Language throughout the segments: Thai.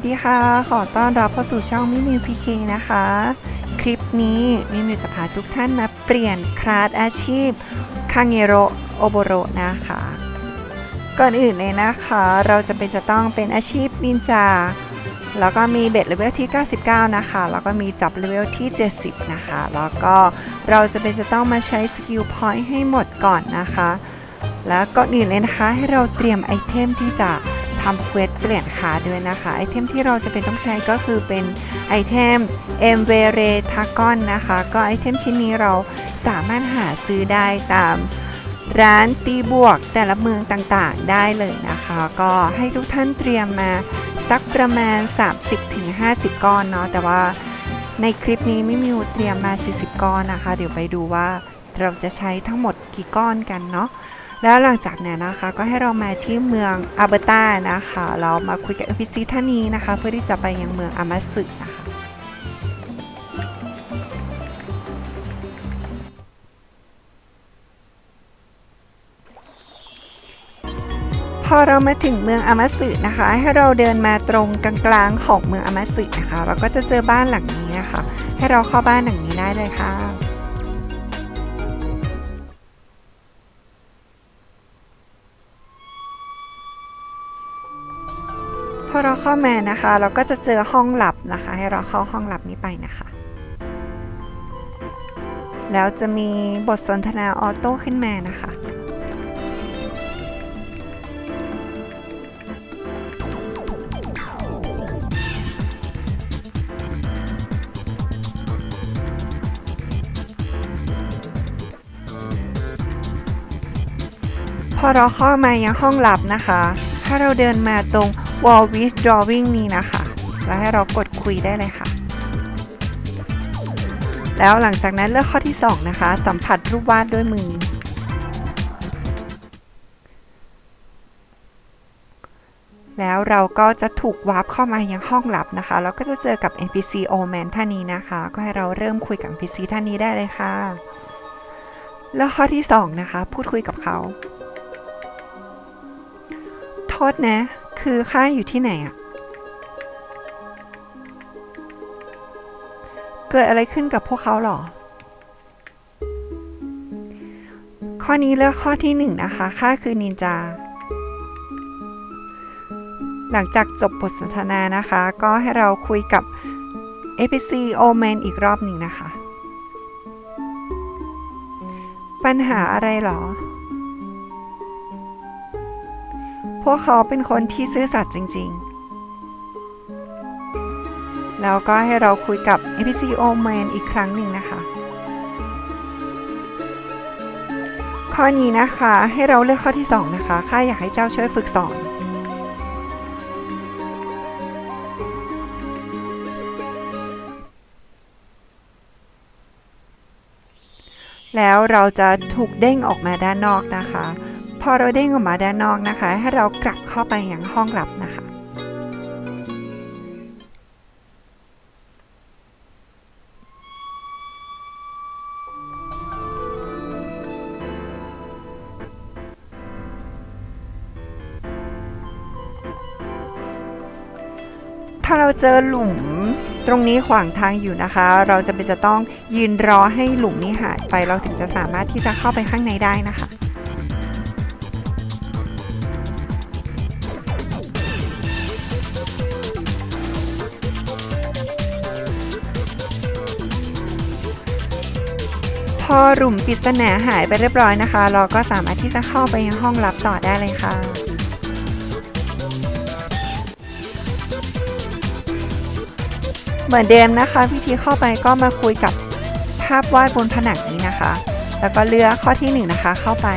สวัสดีค่ะ ขอต้อนรับเข้าสู่ช่องมิมิวพีเคนะคะ คลิปนี้มิมิวจะพาทุกท่านมาเปลี่ยนคลาสอาชีพคางเงโรโอโบโรนะคะ ก่อนอื่นเลยนะคะ เราจะเป็นจะต้องเป็นอาชีพนินจา แล้วก็มีเบ็ดเลเวลที่ 99 นะคะ แล้วก็มีจับเลเวลที่ 70 นะคะ แล้วก็เราจะเป็นจะต้องมาใช้สกิลพอยต์ให้หมดก่อนนะคะ แล้วก่อนอื่นเลยนะคะให้เราเตรียมไอเทมที่จะ ทำเควสเปลี่ยนคาด้วยนะคะ ไอเทมที่เราจะเป็นต้องใช้ก็คือเป็นไอเทม m v e r e t a g o n นะคะ ก็ไอเทมชิ้นนี้เราสามารถหาซื้อได้ตามร้านตีบวกแต่ละเมืองต่างๆได้เลยนะคะ ก็ให้ทุกท่านเตรียมมาสักประมาณ 30-50 ก้อนเนาะแต่ว่าในคลิปนี้ไม่มีเตรียมมา 40 ก้อนนะคะ เดี๋ยวไปดูว่าเราจะใช้ทั้งหมดกี่ก้อนกันเนาะ แล้วหลังจากนั้นนะคะก็ให้เรามาที่เมืองอาเบตานะคะเรามาคุยกับ NPC ท่านนี้นะคะ เพื่อที่จะไปยังเมืองอามาสึนะคะพอเรามาถึงเมืองอามาสึนะคะ ให้เราเดินมาตรงกลางๆของเมืองอามาสึนะคะ เราก็จะเจอบ้านหลังนี้นะคะ ให้เราเข้าบ้านหลังนี้ได้เลยค่ะ เราเข้ามานะคะ เราก็จะเจอห้องหลับนะคะ ให้เราเข้าห้องหลับนี้ไปนะคะ แล้วจะมีบทสนทนาออโต้ขึ้นมานะคะพอเราเข้ามายังห้องลับนะคะ ถ้าเราเดินมาตรง wall with drawing นี้นะคะ แล้วให้เรากดคุยได้เลยค่ะ แล้วหลังจากนั้นเลือกข้อที่ 2 นะคะ สัมผัสรูปวาดด้วยมือ แล้วเราก็จะถูกวาร์ปเข้ามายังห้องลับนะคะแล้วก็จะเจอกับ NPC o man ท่านนี้นะคะ ก็ให้เราเริ่มคุยกับ NPC ท่านนี้ได้เลยค่ะ แล้วข้อที่ 2 นะคะ พูดคุยกับเขา โทษนะ คือข้าอยู่ที่ไหนอะเกิดอะไรขึ้นกับพวกเขาหรอ ข้อนี้เลือกข้อที่หนึ่งนะคะข้าคือนินจา หลังจากจบบทสนทนานะคะ ก็ให้เราคุยกับ APC o m a n อีกรอบหนึ่งนะคะ ปัญหาอะไรหรอ พวกเขาเป็นคนที่ซื่อสัตย์จริง ๆ แล้วก็ให้เราคุยกับ NPC o m a n อีกครั้งหนึ่งนะคะ ข้อนี้นะคะให้เราเลือกข้อที่ 2 นะคะ ข้าอยากให้เจ้าช่วยฝึกสอน แล้วเราจะถูกเด้งออกมาด้านนอกนะคะ พอเราเด้งออกมาด้านนอกนะคะ ให้เรากลับเข้าไปยังห้องลับนะคะ ถ้าเราเจอหลุมตรงนี้ขวางทางอยู่นะคะ เราจะเป็นจะต้องยืนรอให้หลุมนี้หายไป เราถึงจะสามารถที่จะเข้าไปข้างในได้นะคะ อหลุมปริศนาหายไปเรียบร้อยนะคะ เราก็สามารถที่จะเข้าไปยังห้องลับต่อได้เลยค่ะเหมือนเดิมนะคะวิธีเข้าไปก็มาคุยกับภาพวาดบนผนังนี้นะคะ แล้วก็เลือกข้อที่1นงนะคะเข้าไป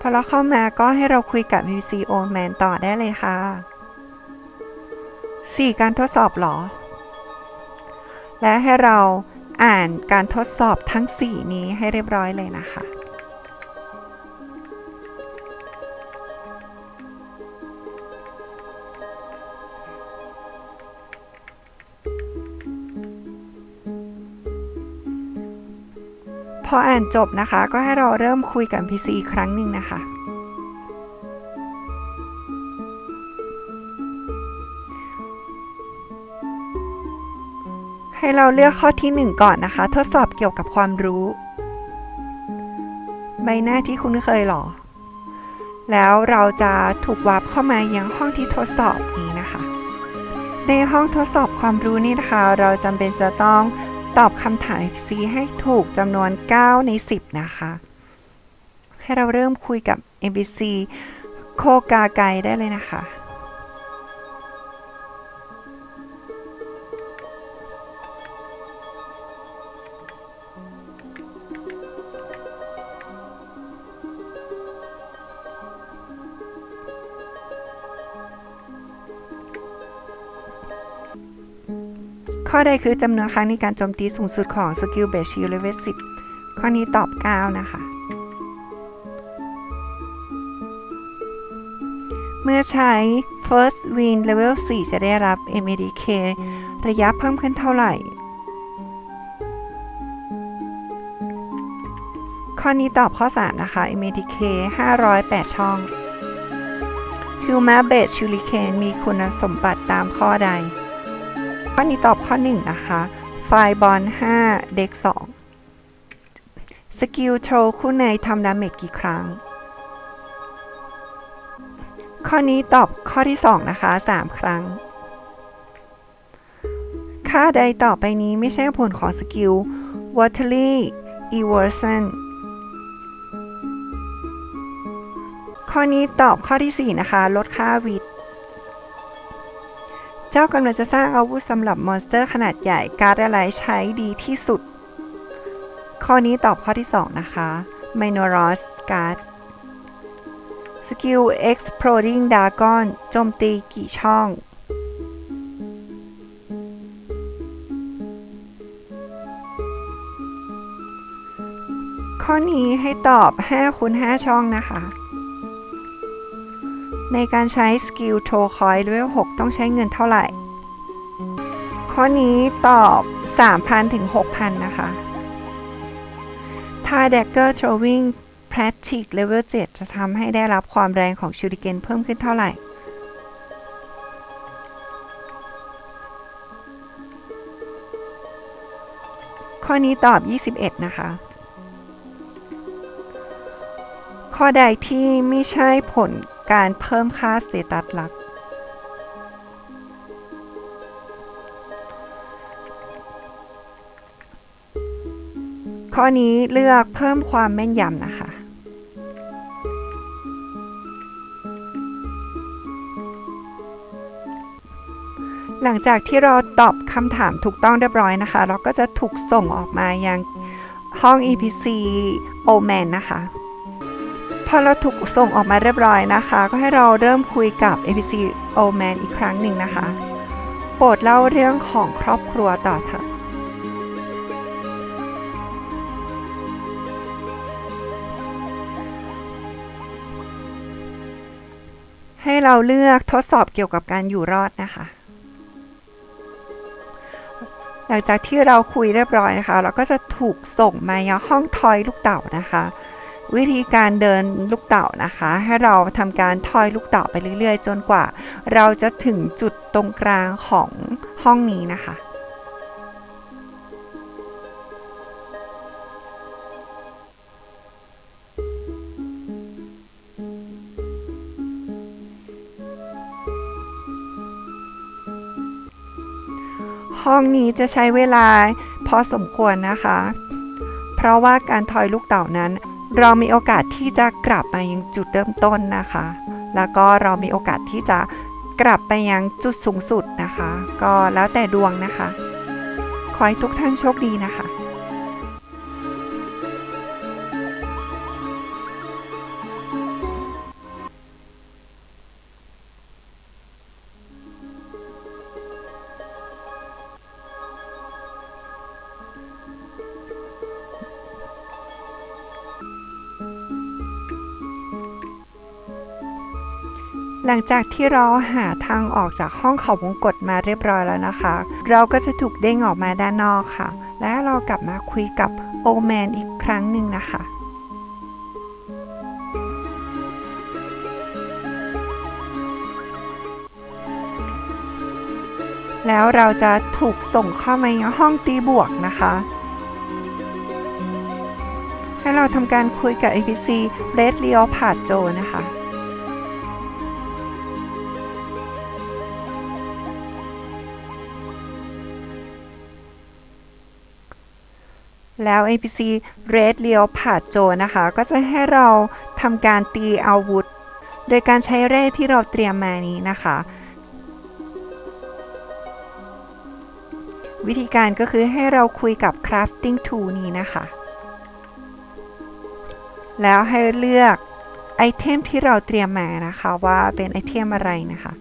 พอเราเข้ามาก็ให้เราคุยกับ VC o Man ต่อได้เลยค่ะ 4. การทดสอบหรอ และให้เราอ่านการทดสอบทั้ง 4 นี้ให้เรียบร้อยเลยนะคะ พออ่านจบนะคะ ก็ให้เราเริ่มคุยกับ NPC อีกครั้งหนึ่งนะคะ เราเลือกข้อที่ 1 ก่อนนะคะ ทดสอบเกี่ยวกับความรู้ ใบหน้าที่คุณเคยหรอ แล้วเราจะถูกวาร์ปเข้ามายังห้องที่ทดสอบนี้นะคะ ในห้องทดสอบความรู้นี่นะคะ เราจำเป็นจะต้องตอบคำถาม FC ให้ถูกจำนวน 9 ใน 10 นะคะ ให้เราเริ่มคุยกับ NPC โคกาไกได้เลยนะคะ ข้อใดคือจำนวนครั้งในการโจมตีสูงสุดของสกิลเบสชิลเลเวล10 ข้อนี้ตอบ 9 นะคะ เมื่อใช้ First Win Level 4 จะได้รับ MADK ระยะเพิ่มขึ้นเท่าไหร่ ข้อนี้ตอบข้อ 3 นะคะ MADK 508 ช่อง Huma Base Shuriken มีคุณสมบัติตามข้อใด ข้อนี้ตอบข้อ 1 นะคะ ไฟบอล5 เด็ก 2 สกิลโชว์คู่ในทำดาเมจกี่ครั้ง ข้อนี้ตอบข้อที่ 2 นะคะ 3 ครั้ง ค่าใดต่อไปนี้ไม่ใช่ผลของสกิล Watery e v e r s o n ข้อนี้ตอบข้อที่ 4 นะคะ ลดค่าวิท เจ้ากำลังจะสร้างอาวุธสำหรับมอนสเตอร์ขนาดใหญ่ การ์ดอะไรใช้ดีที่สุด ข้อนี้ตอบข้อที่ 2 นะคะ Minoros Card สกิล Exploding Dragon โจมตีกี่ช่องข้อนี้ให้ตอบ5คูณ5ช่องนะคะ ในการใช้สกิลโทรคอยเลเวล6ต้องใช้เงินเท่าไหร่ ข้อนี้ตอบ 3,000 ถึง 6,000 นะคะ ถ้า Dagger Throwing Practice Level 7 จะทำให้ได้รับความแรงของชูริเกนเพิ่มขึ้นเท่าไหร่ ข้อนี้ตอบ 21 นะคะข้อใดที่ไม่ใช่ผล การเพิ่มค่าสเตตัสหลัก ข้อนี้เลือกเพิ่มความแม่นยำนะคะ หลังจากที่เราตอบคำถามถูกต้องเรียบร้อยนะคะ เราก็จะถูกส่งออกมายังห้อง EPC OMAN นะคะ อเราถูกส่งออกมาเรียบร้อยนะคะ ก็ให้เราเริ่มคุยกับ APC o Man อีกครั้งหนึ่งนะคะ โปรดเล่าเรื่องของครอบครัวต่อเถอะ ให้เราเลือกทดสอบเกี่ยวกับการอยู่รอดนะคะ หลังจากที่เราคุยเรียบร้อยนะคะ เราก็จะถูกส่งมายังห้องทอยลูกเต่านะคะ วิธีการเดินลูกเต่านะคะ ให้เราทำการทอยลูกเต่าไปเรื่อยๆ จนกว่า เราจะถึงจุดตรงกลางของห้องนี้นะคะห้องนี้จะใช้เวลาพอสมควรนะคะ เพราะว่าการทอยลูกเต่านั้น เรามีโอกาสที่จะกลับมายังจุดเริ่มต้นนะคะ แล้วก็เรามีโอกาสที่จะกลับไปยังจุดสูงสุดนะคะ ก็แล้วแต่ดวงนะคะ ขอให้ทุกท่านโชคดีนะคะ ลังจากที่เราหาทางออกจากห้องเขาวงกฏมาเรียบร้อยแล้วนะคะ เราก็จะถูกเด้งออกมาด้านนอกค่ะ และเรากลับมาคุยกับโอแมนอีกครั้งหนึ่งนะคะแล้วเราจะถูกส่งเข้ามาในห้องตีบวกนะคะ ให้เราทำการคุยกับ APC Red Leopard Joe นะคะ แล้ว APC Red Leopard Joe นะคะ ก็จะให้เราทำการตีอาวุธ โดยการใช้เร่ที่เราเตรียมมานี้นะคะ วิธีการก็คือให้เราคุยกับ crafting tool นี้นะคะ แล้วให้เลือกไอเทมที่เราเตรียมมานะคะว่าเป็นไอเทมอะไรนะคะ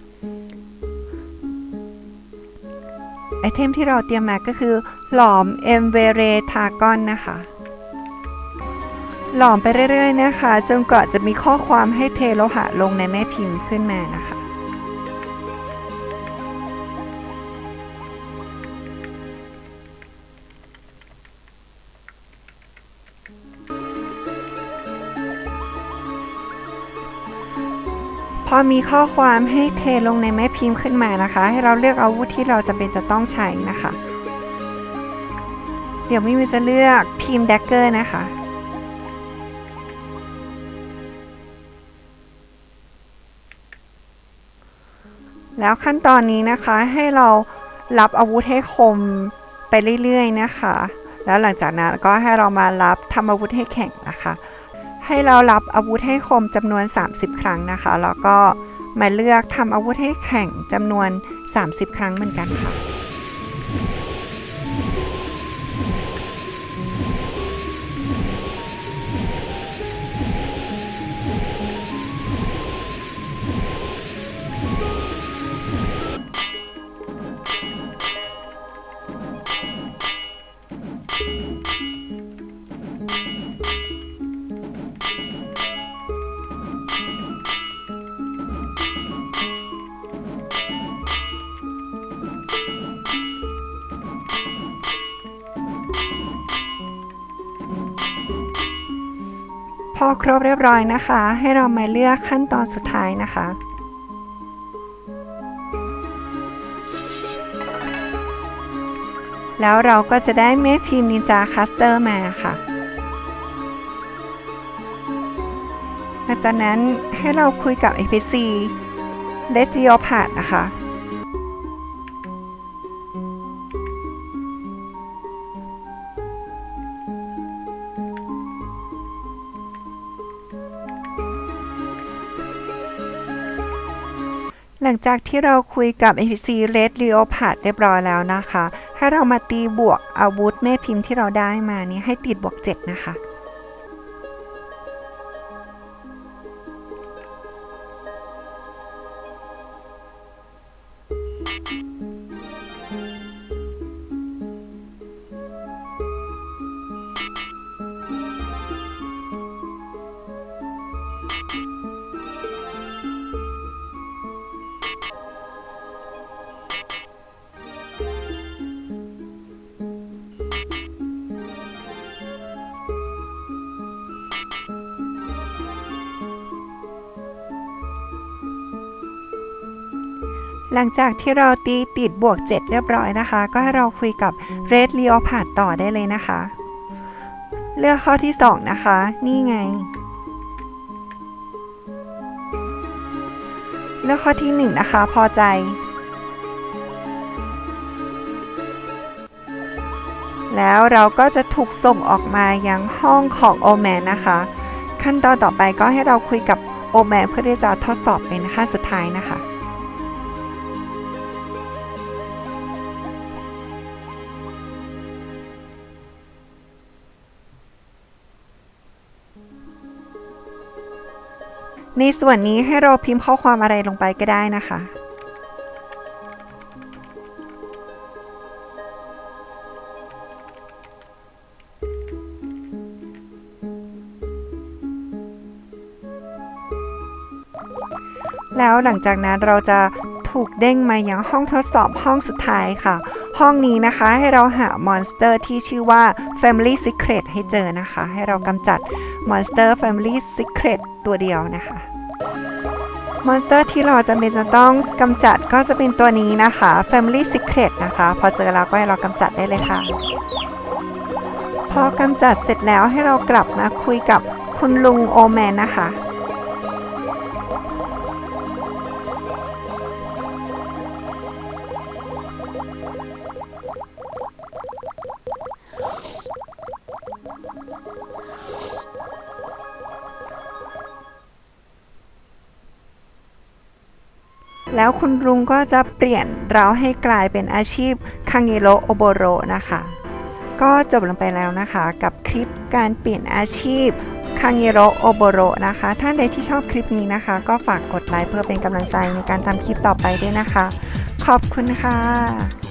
ไอเทมที่เราเตรียมมาก็คือหลอมเอมเวเรทากอนนะคะ หลอมไปเรื่อยๆนะคะ จนกว่าจะมีข้อความให้เทโลหะลงในแม่พิมพ์ขึ้นมานะคะ อมีข้อความให้เทลงในแม่พิมพ์ขึ้นมานะคะ ให้เราเลือกอาวุธที่เราจะเป็นจะต้องใช้นะคะ เดี๋ยวมิมิจะเลือกพิมพ์แดกเกอร์นะคะ แล้วขั้นตอนนี้นะคะให้เรารับอาวุธให้คมไปเรื่อยๆนะคะ แล้วหลังจากนั้นก็ให้เรามารับทำอาวุธให้แข็งนะคะ ให้เรารับอาวุธให้คมจำนวน 30 ครั้งนะคะ แล้วก็มาเลือกทำอาวุธให้แข็งจำนวน 30 ครั้งเหมือนกันค่ะ อครบเรียบร้อยนะคะ ให้เรามาเลือกขั้นตอนสุดท้ายนะคะ แล้วเราก็จะได้แม่พิมพ์นินจาคัสเตอร์มาค่ะหลังจากนั้นให้เราคุยกับ APC l e t r e o p a t นะคะ หลังจากที่เราคุยกับ NPC Red Leopard เรียบร้อยแล้วนะคะ ให้เรามาตีบวกอาวุธแม่พิมพ์ที่เราได้มานี้ให้ติดบวก 7 นะคะ หลังจากที่เราตีติดบวก 7 เรียบร้อยนะคะ ก็ให้เราคุยกับ Red Leopard ต่อได้เลยนะคะ เลือกข้อที่ 2 นะคะ นี่ไง เลือกข้อที่ 1 นะคะ พอใจแล้วเราก็จะถูกส่งออกมายังห้องของโอแมนนะคะ ขั้นตอนต่อไปก็ให้เราคุยกับโอแมนเพื่อที่จะทดสอบเป็นขั้นสุดท้ายนะคะ ในส่วนนี้ให้เราพิมพ์ข้อความอะไรลงไปก็ได้นะคะ แล้วหลังจากนั้นเราจะ ถูกเด้งมาอยังห้องทดสอบห้องสุดท้ายค่ะ ห้องนี้นะคะให้เราหามอนสเตอร์ที่ชื่อว่า Family Secret ให้เจอนะคะ ให้เรากำจัดมอนสเตอร์ Family Secret ตัวเดียวนะคะมอนสเตอร์ที่เราจะเป็นจะต้องกำจัดก็จะเป็นตัวนี้นะคะ Family Secret นะคะ พอเจอแล้วก็ให้เรากำจัดได้เลยค่ะ พอกำจัดเสร็จแล้วให้เรากลับมาคุยกับคุณลุงโอแมนนะคะ แล้วคุณลุงก็จะเปลี่ยนเราให้กลายเป็นอาชีพคังเงโรโอโบโรนะคะ ก็จบลงไปแล้วนะคะกับคลิปการเปลี่ยนอาชีพคังเงโรโอโบโรนะคะ ท่านใดที่ชอบคลิปนี้นะคะ ก็ฝากกดไลค์เพื่อเป็นกำลังใจในการทำคลิปต่อไปด้วยนะคะ ขอบคุณค่ะ